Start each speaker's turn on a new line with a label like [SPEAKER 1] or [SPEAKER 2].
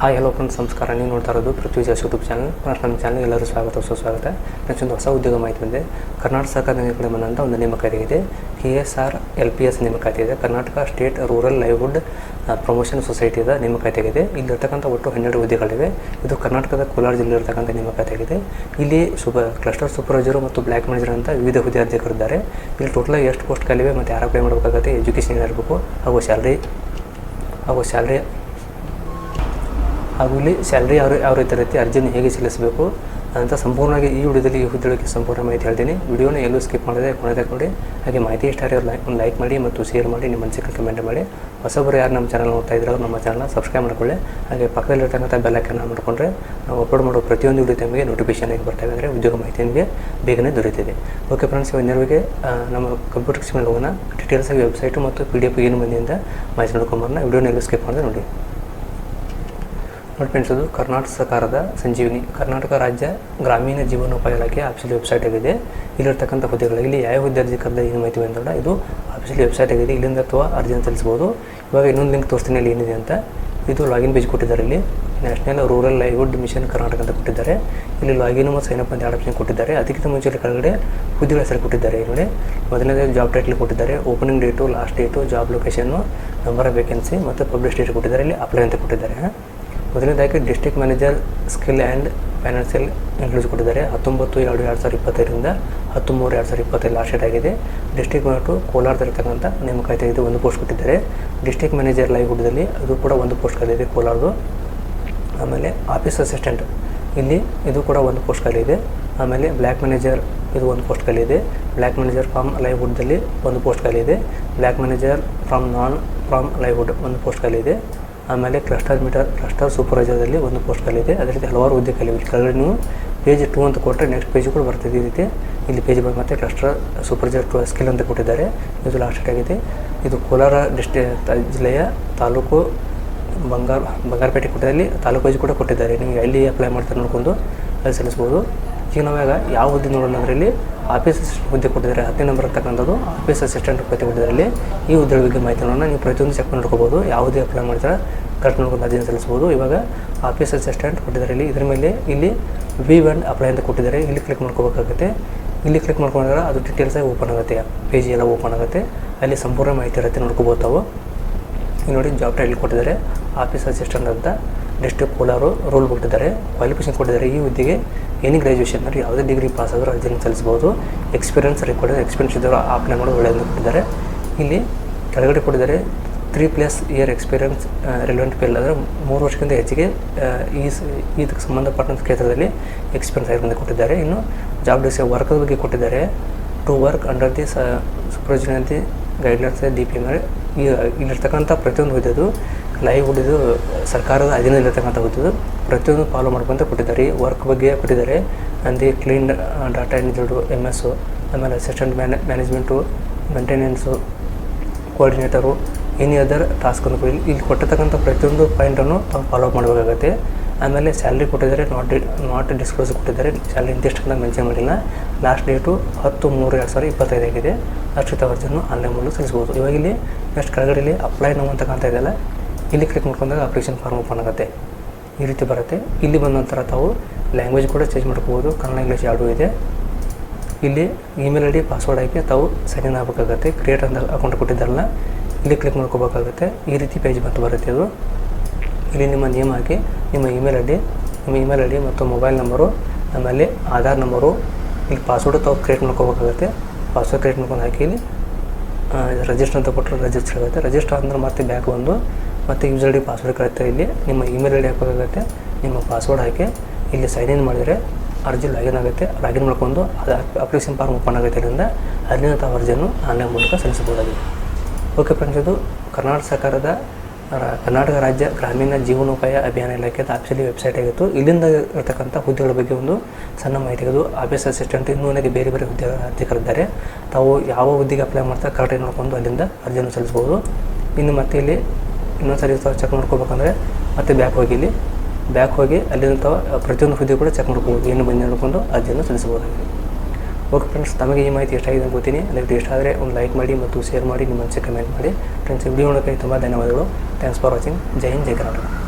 [SPEAKER 1] Hi hello friends, ನಮಸ್ಕಾರ. ನೀವು ನೋಡ್ತಾ ಇರೋದು ಪೃಥ್ವಿ ಜಾಸ್ ಯೂಟ್ಯೂಬ್ ಚಾನಲ್ ನಮ್ಮ ಚಾನಲ್ ಎಲ್ಲರೂ ಸ್ವಾಗತ ಸುಸ್ವಾಗತ ನೆಕ್ಸ್ಟ್ ಒಂದು ಹೊಸ ಉದ್ಯೋಗ ಮಾಹಿತಿ ಬಂದೆ ಕರ್ನಾಟಕ ಸರ್ಕಾರದ ಕಡೆ ಒಂದು ನೇಮಕಾತಿ ಇದೆ. K S R L P S ನೇಮಕಾತಿ ಇದೆ. Karnataka state rural livelihood promotion ಸೊಸೈಟಿದ ನೇಮಕಾತಿ ಆಗಿದೆ. ಇಲ್ಲಿರ್ತಕ್ಕಂಥ ಒಟ್ಟು ಹನ್ನೆರಡು ಹುದ್ದೆಗಳಿವೆ. ಇದು ಕರ್ನಾಟಕದ ಕೋಲಾರ ಜಿಲ್ಲೆ ಇರತಕ್ಕಂಥ ನೇಮಕಾತಿ ಆಗಿದೆ. ಇಲ್ಲಿ ಸೂಪರ್ ಕ್ಲಸ್ಟರ್ ಸೂಪರ್ವೈಸರು ಮತ್ತು ಬ್ಲ್ಯಾಕ್ ಮ್ಯಾನೇಜರ್ ಅಂತ ವಿವಿಧ ಹುದ್ದೆ ಅರ್ಜಿಗಳಿದ್ದಾರೆ ಇಲ್ಲಿ ಟೋಟಲ್ ಎಷ್ಟು ಪೋಸ್ಟ್ಗಳಿವೆ ಮತ್ತು ಯಾರು ಅಪ್ಲೈ ಮಾಡಬೇಕಾಗುತ್ತೆ ಎಜುಕೇಷನ್ ಇರಬೇಕು ಹಾಗೂ ಸ್ಯಾಲ್ರಿ ಹಾಗೂ ಸ್ಯಾಲ್ರಿ ಹಾಗೂ ಇಲ್ಲಿ ಸ್ಯಾಲ್ರಿ ಯಾವ ಯಾವ ರೀತಿ ಇರುತ್ತೆ ಅರ್ಜಿಯನ್ನು ಹೇಗೆ ಸಲ್ಲಿಸಬೇಕು ಅಂತ ಸಂಪೂರ್ಣವಾಗಿ ಈ ವಿಡಿಯೋದಲ್ಲಿ ಈ ಹುದ್ದೆಗಳಿಗೆ ಸಂಪೂರ್ಣ ಮಾಹಿತಿ ಹೇಳ್ತೀನಿ. ವಿಡಿಯೋನ ಎಲ್ಲೂ ಸ್ಕಿಪ್ ಮಾಡದೆ ಕೊನೆ ನೋಡಿ. ಹಾಗೆ ಮಾಹಿತಿ ಇಷ್ಟ ಆದರೆ ಲೈಕ್ ಒಂದು ಲೈಕ್ ಮಾಡಿ ಮತ್ತು ಶೇರ್ ಮಾಡಿ, ನಿಮ್ಮ ಮನಸ್ಸಿಗೆ ಕಮೆಂಟ್ ಮಾಡಿ. ಹೊಸಬರು ಯಾರು ನಮ್ಮ ಚಾನಲ್ ನೋಡ್ತಾ ಇದ್ದಾರೆ ನಮ್ಮ ಚಾನಲ್ನ ಸಬ್ಸ್ಕ್ರೈಬ್ ಮಾಡ್ಕೊಳ್ಳಿ. ಹಾಗೆ ಪಕ್ಕದಲ್ಲಿರ್ತಕ್ಕಂಥ ಬೆಲ್ಲೈಕನ್ನ ಮಾಡಿಕೊಂಡ್ರೆ ನಾವು ಅಪ್ಲೋಡ್ ಮಾಡುವ ಪ್ರತಿಯೊಂದು ವಿಡಿಯೋ ತಮಗೆ ನೋಟಿಫಿಕೇಶನ್ ಆಗಿ ಬರ್ತಾ ಇದ್ದರೆ ಉದ್ಯೋಗ ಮಾಹಿತಿ ನಿಮಗೆ ಬೇಗನೆ ದೊರೆಯುತ್ತದೆ. ಓಕೆ ಫ್ರೆಂಡ್ಸ್ ಇವನ್ನೆರವಿಗೆ ನಮ್ಮ ಕಂಪ್ಯೂಟರ್ ಮೇಲೆ ಹೋಗೋಣ. ಡೀಟೇಲ್ಸ್ ಆಗಿ ವೆಬ್ಸೈಟು ಮತ್ತು ಪಿ ಡಿ ಎಫ್ ಏನು ಬಂದಿಂದ ಮಾಹಿತಿ ನೋಡ್ಕೊಂಬರೋಣ ವಿಡಿಯೋನ ಎಲ್ಲೂ ಸ್ಕಿಪ್ ಮಾಡಿದ್ರೆ ನೋಡಿ. ಫ್ರೆಂಡ್ಸ್ ಇದು ಕರ್ನಾಟಕ ಸರ್ಕಾರದ ಸಂಜೀವಿನಿ ಕರ್ನಾಟಕ ರಾಜ್ಯ ಗ್ರಾಮೀಣ ಜೀವನೋಪಾಯ ಇಲಾಖೆ ಆಫೀಸಿಯಲ್ ವೆಬ್ಸೈಟ್ ಆಗಿದೆ. ಇಲ್ಲಿರ್ತಕ್ಕಂಥ ಹುದ್ದೆಗಳು ಇಲ್ಲಿ ಯಾವ ಹುದ್ದೆ ಅರ್ಜಿ ಕರೆದ ಏನು ಮಾಹಿತಿ ಅಂದ್ರೆ ಇದು ಆಫೀಸಿಯಲ್ ವೆಬ್ಸೈಟ್ ಆಗಿದೆ. ಇಲ್ಲಿಂದ ಅಥವಾ ಅರ್ಜಿನ ಸಲ್ಲಿಸ್ಬೋದು ಇವಾಗ ಇನ್ನೊಂದು ಲಿಂಕ್ ತೋರಿಸ್ತೀನಿ, ಅಲ್ಲಿ ಏನಿದೆ ಅಂತ. ಇದು ಲಾಗಿನ್ ಪೇಜ್ ಕೊಟ್ಟಿದ್ದಾರೆ ಇಲ್ಲಿ. National rural livelihood mission Karnataka ಅಂತ ಕೊಟ್ಟಿದ್ದಾರೆ. ಇಲ್ಲಿ ಲಾಗಿನ್ ಮತ್ತು ಸೈನ್ ಅಂತ ಎರಡು ಆಪ್ಷನ್ ಕೊಟ್ಟಿದ್ದಾರೆ. ಅದಕ್ಕಿಂತ ಮುಂಚೆ ಕೆಳಗಡೆ ಹುದ್ದೆಗಳ ಹೆಸರು ಕೊಟ್ಟಿದ್ದಾರೆ. ನೋಡಿ, ಮೊದಲನೇದು ಜಾಬ್ ಟೈಟ್ಲ್ ಕೊಟ್ಟಿದ್ದಾರೆ. Opening date last date job location number of vacancy ಮತ್ತು ಪಬ್ಲಿಷ್ ಡೇಟ್ ಕೊಟ್ಟಿದ್ದಾರೆ. ಇಲ್ಲಿ ಅಪ್ಲೈ ಅಂತ ಕೊಟ್ಟಿದ್ದಾರೆ. ಮೊದಲನೇದಾಗಿ district manager, skill and financial inclusion ಕೊಟ್ಟಿದ್ದಾರೆ. ಹತ್ತೊಂಬತ್ತು, ಎರಡು ಎರಡು ಸಾವಿರದ ಇಪ್ಪತ್ತೈದರಿಂದ ಹತ್ತೊಂಬತ್ತು, ಎರಡು ಸಾವಿರದ ಇಪ್ಪತ್ತೈದು ಲಾಸ್ಟ್ ಡೇಟ್ ಆಗಿದೆ. ಡಿಸ್ಟ್ರಿಕ್ಟ್ ಟು ಕೋಲಾರದಲ್ಲಿರ್ತಕ್ಕಂಥ ನೇಮಕಾತಿ ಇದೆ ಒಂದು ಪೋಸ್ಟ್ ಕೊಟ್ಟಿದ್ದಾರೆ. ಡಿಸ್ಟ್ರಿಕ್ಟ್ ಮ್ಯಾನೇಜರ್ ಲೈವ್ಹುಡ್ದಲ್ಲಿ ಅದು ಕೂಡ ಒಂದು ಪೋಸ್ಟ್ ಖಾಲಿ ಕೋಲಾರದು ಆಮೇಲೆ ಆಫೀಸ್ ಅಸಿಸ್ಟೆಂಟ್ ಇಲ್ಲಿ ಇದು ಕೂಡ ಒಂದು ಪೋಸ್ಟ್ ಖಾಲಿ ಇದೆ. ಆಮೇಲೆ ಬ್ಲ್ಯಾಕ್ ಮ್ಯಾನೇಜರ್ ಇದು ಒಂದು ಪೋಸ್ಟ್ ಖಾಲಿ ಇದೆ. ಬ್ಲ್ಯಾಕ್ ಮ್ಯಾನೇಜರ್ ಫ್ರಮ್ ಲೈವ್ಹುಡ್ದಲ್ಲಿ ಒಂದು ಪೋಸ್ಟ್ ಖಾಲಿ ಇದೆ. Block manager farm non farm livelihood ಒಂದು ಪೋಸ್ಟ್ ಖಾಲಿ ಇದೆ. ಆಮೇಲೆ ಕ್ಲಸ್ಟರ್ ಮೀಟರ್ ಕ್ಲಸ್ಟರ್ ಸೂಪರ್ವೈಸರ್ದಲ್ಲಿ ಒಂದು ಪೋಸ್ಟ್ ಕಲಿದೆ ಅದೇ ರೀತಿ ಹಲವಾರು ಹುದ್ದೆ ಕಲಿಬೇಕು. ಕೆಳಗಡೆ ನೀವು ಪೇಜ್ ಟು ಅಂತ ಕೊಟ್ಟರೆ ನೆಕ್ಸ್ಟ್ ಪೇಜ್ ಕೂಡ ಬರ್ತದೆ ಈ ರೀತಿ. ಇಲ್ಲಿ ಪೇಜ್ ಬಂದು ಮತ್ತೆ ಕ್ಲಸ್ಟರ್ ಸೂಪರ್ವೈಸರ್ ಟು ಸ್ಕಿಲ್ ಅಂತ ಕೊಟ್ಟಿದ್ದಾರೆ. ಇದು ಲಾಸ್ಟ್ ಆಗಿದೆ. ಇದು ಕೋಲಾರ ಡಿಸ್ಟ್ರಿ ಜಿಲ್ಲೆಯ ತಾಲೂಕು ಬಂಗಾರ ಬಂಗಾರಪೇಟೆ ಕೋಟೆಯಲ್ಲಿ ತಾಲೂಕು ವೈಸ್ ಕೂಡ ಕೊಟ್ಟಿದ್ದಾರೆ. ನೀವು ಎಲ್ಲಿ ಅಪ್ಲೈ ಮಾಡ್ತಾರೆ ನೋಡ್ಕೊಂಡು ಅಲ್ಲಿ ಸಲ್ಲಿಸ್ಬೋದು. ಈಗ ನಾವಾಗ ಯಾವ ಹುದ್ದೆ ನೋಡೋಣ ಅದರಲ್ಲಿ ಆಫೀಸ್ ಅಸಿಸ್ಟೆಂಟ್ ಹುದ್ದೆ ಕೊಟ್ಟಿದ್ದಾರೆ. ಹತ್ತನೇ ನಂಬರ್ ಇರ್ತಕ್ಕಂಥದ್ದು ಆಫೀಸ್ ಅಸಿಸ್ಟೆಂಟ್ ಹುದ್ದೆ ಕೊಟ್ಟಿದ್ದಾರೆ ಇಲ್ಲಿ ಈ ಹುದ್ದೆಗಳ ಬಗ್ಗೆ ಮಾಹಿತಿ ನೋಡೋಣ. ನೀವು ಪ್ರತಿಯೊಂದು ಚೆಕ್ ನೋಡ್ಕೋಬೋದು. ಯಾವುದೇ ಅಪ್ಲೈ ಮಾಡ್ತಾರೆ ಕರೆಕ್ಟ್ ನೋಡ್ಕೊಂಡು ಅರ್ಜಿ ಸಲ್ಲಿಸ್ಬೋದು ಇವಾಗ ಆಫೀಸ್ ಅಸಿಸ್ಟೆಂಟ್ ಕೊಟ್ಟಿದ್ದಾರೆ ಇಲ್ಲಿ ಇದ್ರ ಮೇಲೆ ಇಲ್ಲಿ ವಿ ಒನ್ ಅಪ್ಲೈ ಅಂತ ಕೊಟ್ಟಿದ್ದಾರೆ. ಇಲ್ಲಿ ಕ್ಲಿಕ್ ಮಾಡ್ಕೋಬೇಕಾಗುತ್ತೆ. ಇಲ್ಲಿ ಕ್ಲಿಕ್ ಮಾಡ್ಕೊಂಡ್ರೆ ಅದು ಡೀಟೇಲ್ಸಾಗಿ ಓಪನ್ ಆಗುತ್ತೆ. ಪೇಜ್ ಎಲ್ಲ ಓಪನ್ ಆಗುತ್ತೆ. ಅಲ್ಲಿ ಸಂಪೂರ್ಣ ಮಾಹಿತಿ ಇರುತ್ತೆ ನೋಡ್ಕೋಬೋದು ತಾವು. ಇಲ್ಲಿ ನೋಡಿ ಜಾಬ್ ಟೈಟಲ್ ಕೊಟ್ಟಿದ್ದಾರೆ. ಆಫೀಸ್ ಅಸಿಸ್ಟೆಂಟ್ ಅಂತ. ಡಿಸ್ಟ್ರಿಕ್ಟ್ ಕೋಲಾರು ರೋಲ್ ಕೊಟ್ಟಿದ್ದಾರೆ ಕ್ವಾಲಿಫಿಕೇಷನ್ ಕೊಟ್ಟಿದ್ದಾರೆ. ಈ ಹುದ್ದೆಗೆ ಎನಿ ಗ್ರ್ಯಾಜುಯೇಷನ್ ಅಂದರೆ ಯಾವುದೇ ಡಿಗ್ರಿ ಪಾಸ್ ಆದರೂ ಅರ್ಜಿಯನ್ನು ಸಲ್ಲಿಸಬಹುದು. ಎಕ್ಸ್ಪೀರಿಯನ್ಸ್ ರಿಕ್ವೈರ್ಡ್ ಎಕ್ಸ್ಪೀರಿಯನ್ಸ್ ಇದ್ದವರು ಅಪ್ಲೈ ಒಳ್ಳೆಯದು ಕೊಟ್ಟಿದ್ದಾರೆ. ಇಲ್ಲಿ ಕೆಳಗಡೆ ಕೊಟ್ಟಿದ್ದಾರೆ three plus year experience relevant pale ಅಂದರೆ ಮೂರು ವರ್ಷಕ್ಕಿಂತ ಹೆಚ್ಚಿಗೆ ಈ ಇದಕ್ಕೆ ಸಂಬಂಧಪಟ್ಟಂಥ ಕ್ಷೇತ್ರದಲ್ಲಿ ಎಕ್ಸ್ಪೀರಿಯನ್ಸ್ ಆಗಿರೋದು ಕೊಟ್ಟಿದ್ದಾರೆ. ಇನ್ನು ಜಾಬ್ ಡಿಸ್ ವರ್ಕದ ಬಗ್ಗೆ ಕೊಟ್ಟಿದ್ದಾರೆ. To work under the supervision the guidelines the P M ಈ, ಇಲ್ಲಿರ್ತಕ್ಕಂಥ ಪ್ರತಿಯೊಂದು ಹುದ್ದೆದು ಲೈವ್ ಹುಡಿದು ಸರ್ಕಾರದ ಅಧೀನದಲ್ಲಿರ್ತಕ್ಕಂಥ ಹುದ್ದೆದು ಪ್ರತಿಯೊಂದು ಫಾಲೋ ಮಾಡ್ಕೊಂತ ಕೊಟ್ಟಿದ್ದಾರೆ. ವರ್ಕ್ ಬಗ್ಗೆ ಕೊಟ್ಟಿದ್ದಾರೆ. ಅಂದರೆ clean data engineer M S ಆಮೇಲೆ assistant ಮ್ಯಾನೆ management maintenance coordinator any other ಟಾಸ್ಕನ್ನು ಇಲ್ಲಿ ಇಲ್ಲಿ ಕೊಟ್ಟಿರ್ತಕ್ಕಂಥ ಪ್ರತಿಯೊಂದು ಪಾಯಿಂಟನ್ನು ತಾವು ಫಾಲೋ ಮಾಡಬೇಕಾಗತ್ತೆ. ಆಮೇಲೆ ಸ್ಯಾಲ್ರಿ ಕೊಟ್ಟಿದ್ದಾರೆ. ನಾಟ್ ಡಿ ನಾಟ್ ಡಿಸ್ಕ್ಲೋಸ್ ಕೊಟ್ಟಿದ್ದಾರೆ. ಸ್ಯಾಲ್ರಿ ಇಂತಿಷ್ಟು ಅಂತ ಮೆನ್ಷನ್ ಮಾಡಿಲ್ಲ. ಲಾಸ್ಟ್ ಡೇಟು ಹತ್ತು ಮೂರು ಎರಡು ಸಾವಿರದ ಇಪ್ಪತ್ತೈದಾಗಿದೆ ಅರ್ಷಿತ ಅರ್ಜಿಯನ್ನು ಆನ್ಲೈನ್ ಮೂಲಕ ಸಲ್ಲಿಸ್ಬೋದು ಇವಾಗ ಇಲ್ಲಿ ನೆಕ್ಸ್ಟ್ ಕೆಳಗಡೆಯಲ್ಲಿ ಅಪ್ಲೈ ನಾವು ಅಂತ ಕಾಣ್ತಾ ಇದೆಯಲ್ಲ ಇಲ್ಲಿ ಕ್ಲಿಕ್ ಮಾಡ್ಕೊಂಡಾಗ ಅಪ್ಲಿಕೇಶನ್ ಫಾರ್ಮ್ ಓಪನ್ ಆಗುತ್ತೆ. ಈ ರೀತಿ ಬರುತ್ತೆ. ಇಲ್ಲಿ ಬಂದ ನಂತರ ತಾವು ಲ್ಯಾಂಗ್ವೇಜ್ ಕೂಡ ಚೇಂಜ್ ಮಾಡ್ಕೋಬೋದು. ಕನ್ನಡ, ಇಂಗ್ಲೀಷ್ ಎರಡೂ ಇದೆ. ಇಲ್ಲಿ ಇಮೇಲ್ ಐ ಡಿ ಪಾಸ್ವರ್ಡ್ ಹಾಕಿ ತಾವು ಸೈನ್ ಆಗಬೇಕಾಗತ್ತೆ. ಕ್ರಿಯೇಟ್ ಅಂತ ಅಕೌಂಟ್ ಕೊಟ್ಟಿದ್ದಾರಲ್ಲ ಇಲ್ಲಿ ಕ್ಲಿಕ್ ಮಾಡ್ಕೋಬೇಕಾಗುತ್ತೆ. ಈ ರೀತಿ ಪೇಜ್ ಬಂತು ಬರುತ್ತೆ ಅದು. ಇಲ್ಲಿ ನಿಮ್ಮ ನೇಮ್ ಹಾಕಿ, ನಿಮ್ಮ ಇಮೇಲ್ ಐ ಡಿ ನಿಮ್ಮ ಇಮೇಲ್ ಐ ಡಿ ಮತ್ತು ಮೊಬೈಲ್ ನಂಬರು ಆಮೇಲೆ ಆಧಾರ್ ನಂಬರು ಇಲ್ಲಿ ಪಾಸ್ವರ್ಡ್ ತಾವು ಕ್ರಿಯೇಟ್ ಮಾಡ್ಕೋಬೇಕಾಗುತ್ತೆ. ಪಾಸ್ವರ್ಡ್ ಕ್ರಿಯೇಟ್ ಮಾಡ್ಕೊಂಡು ಹಾಕಿ ಇಲ್ಲಿ ರಿಜಿಸ್ಟರ್ ಅಂತ ಕೊಟ್ಟರೆ ರಿಜಿಸ್ಟರ್ ಆಗುತ್ತೆ. ರಿಜಿಸ್ಟರ್ ಅಂದ್ರೆ ಮತ್ತೆ ಬ್ಯಾಕ್ ಬಂದು ಮತ್ತು user I D password correct ಇಲ್ಲಿ ನಿಮ್ಮ ಇಮೇಲ್ ಐ ಡಿ ಹಾಕೋದಾಗುತ್ತೆ ನಿಮ್ಮ ಪಾಸ್ವರ್ಡ್ ಹಾಕಿ ಇಲ್ಲಿ ಸೈನ್ ಇನ್ ಮಾಡಿದರೆ ಅರ್ಜಿ ಲಾಗಿನ್ ಆಗುತ್ತೆ. ಲಾಗಿನ್ ಮಾಡ್ಕೊಂಡು ಅದು ಅಪ್ಲಿಕೇಶನ್ ಫಾರ್ಮ್ ಓಪನ್ ಆಗುತ್ತೆ ಇದರಿಂದ ಅಲ್ಲಿಂದ ತಾವು ಅರ್ಜಿಯನ್ನು ಆನ್ಲೈನ್ ಮೂಲಕ ಸಲ್ಲಿಸಬಹುದಾಗಿದೆ. ಓಕೆ ಫ್ರೆಂಡ್ಸ್ ಇದು ಕರ್ನಾಟಕ ಸರ್ಕಾರದ ಕರ್ನಾಟಕ ರಾಜ್ಯ ಗ್ರಾಮೀಣ ಜೀವನೋಪಾಯ ಅಭಿಯಾನ ಇಲಾಖೆದ ಆಫೀಸಿಯಲಿ ವೆಬ್ಸೈಟ್ ಆಗಿತ್ತು. ಇಲ್ಲಿಂದ ಇರತಕ್ಕಂಥ ಹುದ್ದೆಗಳ ಬಗ್ಗೆ ಒಂದು ಸಣ್ಣ ಮಾಹಿತಿ ಇದು ಆಫೀಸ್ ಅಸಿಸ್ಟೆಂಟ್ ಇನ್ನೂ ನನಗೆ ಬೇರೆ ಬೇರೆ ಹುದ್ದೆ ಅರ್ಜಿ ಕರೆದಿದ್ದಾರೆ ತಾವು ಯಾವ ಹುದ್ದೆಗೆ ಅಪ್ಲೈ ಮಾಡ್ತಾರೆ ಕರೆಕ್ಟಾಗಿ ನೋಡ್ಕೊಂಡು ಅಲ್ಲಿಂದ ಅರ್ಜಿಯನ್ನು ಸಲ್ಲಿಸ್ಬೋದು ಇನ್ನು ಮತ್ತೆ ಇಲ್ಲಿ ಇನ್ನೊಂದು ಸರಿ ಚೆಕ್ ಮಾಡ್ಕೋಬೇಕಂದ್ರೆ ಮತ್ತೆ ಬ್ಯಾಕ್ ಹೋಗಿ ಇಲ್ಲಿ. ಬ್ಯಾಕ್ ಹೋಗಿ ಅಲ್ಲಿಂದ ಪ್ರತಿಯೊಂದು ಹುದ್ದೆ ಕೂಡ ಚೆಕ್ ಮಾಡ್ಕೋಬೋದು. ಏನು ಬಂದು ನೋಡಿಕೊಂಡು ಅರ್ಜಿಯನ್ನು ಸಲ್ಲಿಸಬಹುದಾಗಿದೆ. ಓಕೆ ಫ್ರೆಂಡ್ಸ್ ತಮಗೆ ಈ ಮಾಹಿತಿ ಎಷ್ಟಾಗಿದೆ ಅಂತ ಗೊತ್ತೀನಿ ಅದಕ್ಕೆ ಇಷ್ಟ ಆದರೆ ಒಂದು ಲೈಕ್ ಮಾಡಿ ಮತ್ತು ಶೇರ್ ಮಾಡಿ, ನಿಮ್ಮ ಮನಸ್ಸಿಗೆ ಕಮೆಂಟ್ ಮಾಡಿ. ಫ್ರೆಂಡ್ಸ್ ವಿಡಿಯೋ ನೋಡೋಕ್ಕೆ ತುಂಬ ಧನ್ಯವಾದಗಳು. Thanks for watching Jai Hind, Jai Karnataka.